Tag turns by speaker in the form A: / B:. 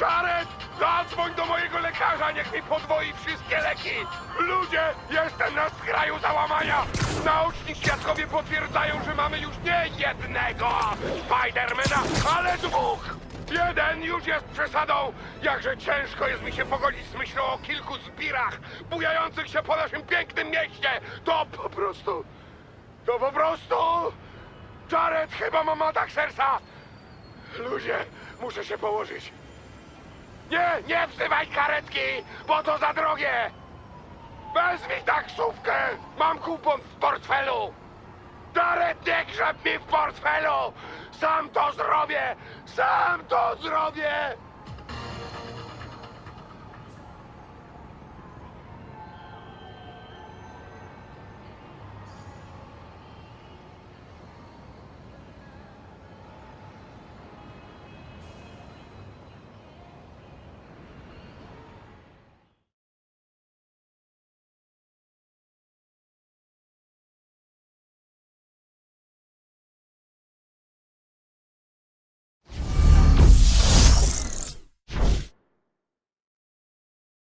A: Jared, zadzwoń do mojego lekarza, niech mi podwoi wszystkie leki! Ludzie, jestem na skraju załamania! Naoczni świadkowie potwierdzają, że mamy już nie jednego Spidermana, ale dwóch! Jeden już jest przesadą! Jakże ciężko jest mi się pogodzić z myślą o kilku zbirach bujających się po naszym pięknym mieście! To po prostu... To po prostu... Jared chyba mam atak serca! Ludzie, muszę się położyć. Nie, nie wzywaj karetki, bo to za drogie! Wezwij taksówkę! Mam kupon w portfelu! Jared, nie grzeb mi w portfelu! Sam to zrobię! Sam to zrobię!